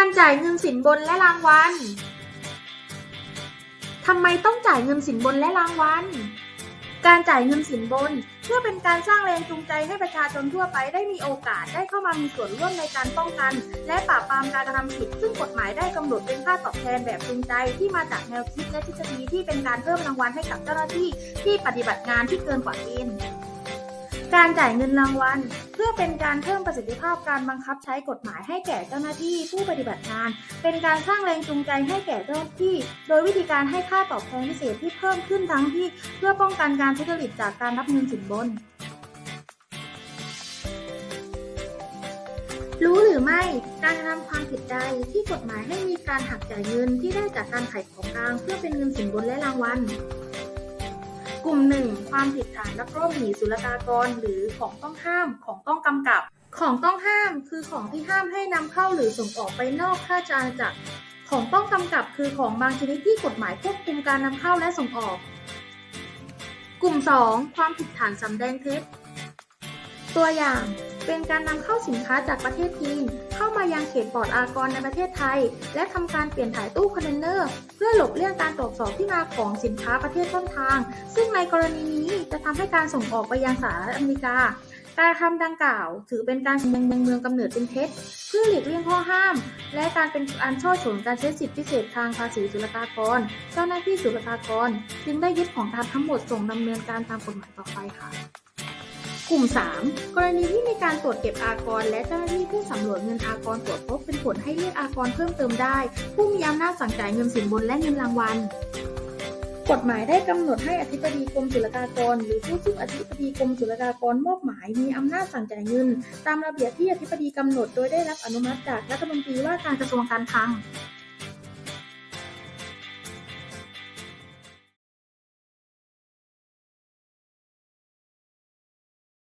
การจ่ายเงินสินบนและรางวัล ทำไมต้องจ่ายเงินสินบนและรางวัล การจ่ายเงินสินบน เพื่อเป็นการสร้างแรงจูงใจให้ประชาชนทั่วไปได้มีโอกาสได้เข้ามามีส่วนร่วมในการป้องกัน และปราบปรามการกระทำผิด ซึ่งกฎหมายได้กำหนดเป็นค่าตอบแทนแบบจูงใจที่มาจากแนวคิดและทฤษฎีที่เป็นการเพิ่มรางวัลให้กับเจ้าหน้าที่ที่ปฏิบัติงานที่เกินกว่าเกณฑ์ การจ่ายเงินรางวัล เพื่อเป็นการเพิ่มประสิทธิภาพการบังคับใช้กฎหมายให้แก่เจ้าหน้าที่ผู้ปฏิบัติงาน เป็นการสร้างแรงจูงใจให้แก่เจ้าหน้าที่ โดยวิธีการให้ค่าตอบแทนพิเศษที่เพิ่มขึ้นทั้งที่ เพื่อป้องกันการทุจริตจากการรับเงินสินบนรู้หรือไม่การกระทำความผิดใดที่กฎหมายให้มีการหักจ่ายเงินที่ได้จากการขายของกลางเพื่อเป็นเงินสินบนและรางวัล กลุ่มหนึ่งความผิดฐานลักลอบหนีศุลกากร หรือของต้องห้ามของต้องกำกับ ของต้องห้ามคือของที่ห้ามให้นำเข้าหรือส่งออกไปนอกราชอาณาจักร ของต้องกำกับคือของบางชนิดที่กฎหมายควบคุมการนำเข้าและส่งออก กลุ่ม 2 ความผิดฐานสำแดงเท็จตัวอย่าง เป็นการนำเข้าสินค้าจากประเทศจีน เข้ามายังเขตปลอดอากรในประเทศไทย และทำการเปลี่ยนถ่ายตู้คอนเทนเนอร์ เพื่อหลบเลี่ยงการตรวจสอบที่มาของสินค้าประเทศต้นทาง ซึ่งในกรณีนี้จะทำให้การส่งออกไปยังสหรัฐอเมริกาการทำดังกล่าว ถือเป็นการแสดงเมืองกำเนิดเป็นเท็จเพื่อหลีกเลี่ยงข้อห้าม และการเป็นอันช่อฉนการใช้สิทธิพิเศษทางภาษีศุลกากร เจ้าหน้าที่ศุลกากร จึงได้ยึดของกลางทั้งหมดส่งดำเนินการตามกฎหมายต่อไปค่ะ กลุ่ม 3 กรณีที่มีการตรวจเก็บอากร และเจ้าหน้าที่ผู้สำรวจเงินอากรตรวจพบเป็นผลให้เรียกอากรเพิ่มเติมได้ ผู้มีอำนาจสั่งจ่ายเงินสินบนและเงินรางวัลกฎหมายได้กำหนดให้อธิบดีกรมศุลกากร หรือผู้ซึ่งอธิบดีกรมศุลกากรมอบหมายมีอำนาจสั่งจ่ายเงิน ตามระเบียบที่อธิบดีกำหนดโดยได้รับอนุมัติจากรัฐมนตรีว่าการกระทรวงการคลัง